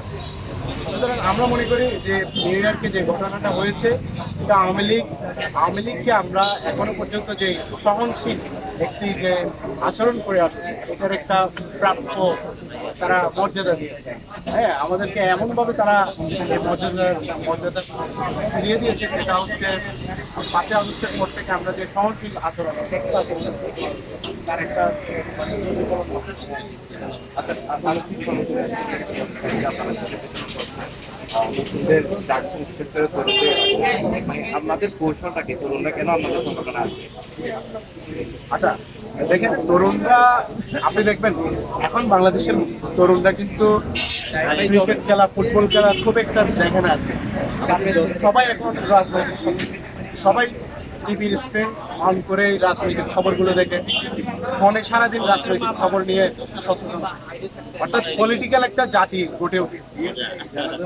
আছে। সুতরাং আমরা মনে করি যে নিউ যে ঘটনাটা হয়েছে, এটা আওয়ামী লীগ, আওয়ামী লীগকে আমরা এখনও পর্যন্ত যে সহনশীল একটি যে আচরণ করে আসছে, এটার একটা প্রাপ্য তারা মর্যাদা দিয়েছে। হ্যাঁ আমাদেরকে এমনভাবে তারা মর্যাদা মর্যাদা ফিরিয়ে দিয়েছে, সেটা হচ্ছে পাঁচই আগস্টের পর থেকে আমরা যে সহনশীল আচরণ আচরণ তার একটা আপনাদের কৌশলটা তরুণরা কেন আপনাদের সংগঠনে আচ্ছা দেখেন, তরুণরা, আপনি দেখবেন, এখন বাংলাদেশের তরুণরা কিন্তু ক্রিকেট খেলা ফুটবল খেলা খুব একটা দেখে না। সবাই এখন রাজনৈতিক সবাই টিভির স্ক্রিন অন করে রাজনৈতিক খবরগুলো দেখে। ফোনে সারাদিন রাজনৈতিক খবর নিয়ে সচেতন? অর্থাৎ পলিটিক্যাল একটা জাতি গড়ে উঠেছে।